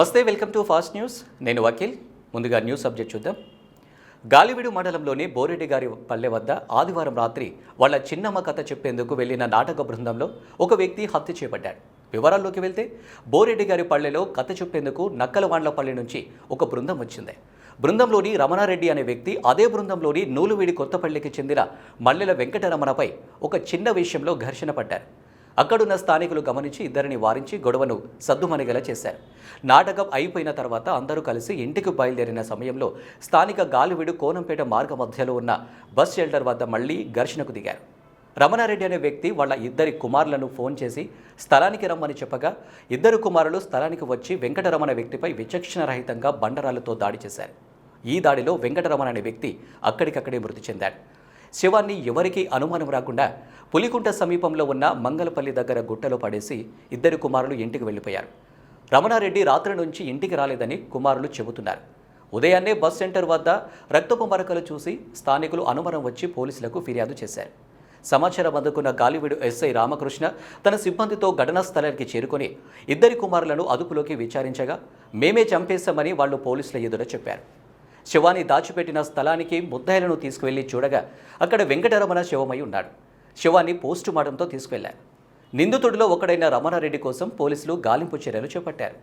వస్తే welcome to fast news. నేను వకీల్. ముందుగా న్యూస్ సబ్జెక్ట్ చూద్దాం. గాలివీడు మండలంలోని బోరెడ్డి గారి పల్లె వద్ద ఆదివారం రాత్రి వాళ్ళ చిన్నమ్మ కథ చెప్పేందుకు వెళ్ళిన నాటక బృందంలో ఒక వ్యక్తి హత్య చేపట్టాడు. వివరాల్లోకి వెళ్తే బోరెడ్డి గారి పల్లెలో కథ చెప్పేందుకు నక్కలవాండ్లపల్లి నుంచి ఒక బృందం వచ్చింది. బృందంలోని రమణారెడ్డి అనే వ్యక్తి అదే బృందంలోని నూలువీడి కొత్తపల్లికి చెందిన మల్లెల వెంకటరమణపై ఒక చిన్న విషయంలో ఘర్షణ పడ్డారు. అక్కడున్న స్థానికులు గమనించి ఇద్దరిని వారించి గొడవను సద్దుమణిగేలా చేశారు. నాటకం అయిపోయిన తర్వాత అందరూ కలిసి ఇంటికి బయలుదేరిన సమయంలో స్థానిక గాలివిడు కోనంపేట మార్గ మధ్యలో ఉన్న బస్ షెల్టర్ వద్ద మళ్ళీ ఘర్షణకు దిగారు. రమణారెడ్డి అనే వ్యక్తి వాళ్ళ ఇద్దరి కుమారులను ఫోన్ చేసి స్థలానికి రమ్మని చెప్పగా ఇద్దరు కుమారులు స్థలానికి వచ్చి వెంకటరమణ వ్యక్తిపై విచక్షణరహితంగా బండరాలతో దాడి చేశారు. ఈ దాడిలో వెంకటరమణ అనే వ్యక్తి అక్కడికక్కడే మృతి చెందాడు. శివాన్ని ఎవరికీ అనుమానం రాకుండా పులికుంట సమీపంలో ఉన్న మంగళపల్లి దగ్గర గుట్టలో పడేసి ఇద్దరు కుమారులు ఇంటికి వెళ్ళిపోయారు. రమణారెడ్డి రాత్రి నుంచి ఇంటికి రాలేదని కుమారులు చెబుతున్నారు. ఉదయాన్నే బస్ సెంటర్ వద్ద రక్తపు మరకలు చూసి స్థానికులు అనుమానం వచ్చి పోలీసులకు ఫిర్యాదు చేశారు. సమాచారం అందుకున్న గాలివీడు ఎస్ఐ రామకృష్ణ తన సిబ్బందితో ఘటనా స్థలానికి చేరుకొని ఇద్దరి కుమారులను అదుపులోకి విచారించగా మేమే చంపేశామని వాళ్ళు పోలీసుల ఎదుట చెప్పారు. శవాన్ని దాచిపెట్టిన స్థలానికి ముద్దాయిలను తీసుకువెళ్ళి చూడగా అక్కడ వెంకటరమణ శవమై ఉన్నాడు. శవాన్ని పోస్టుమార్టంతో తీసుకెళ్ళారు. తీసుకువెళ్ళారు నిందితుడిలో ఒకడైన రమణారెడ్డి కోసం పోలీసులు గాలింపు చర్యలు చేపట్టారు.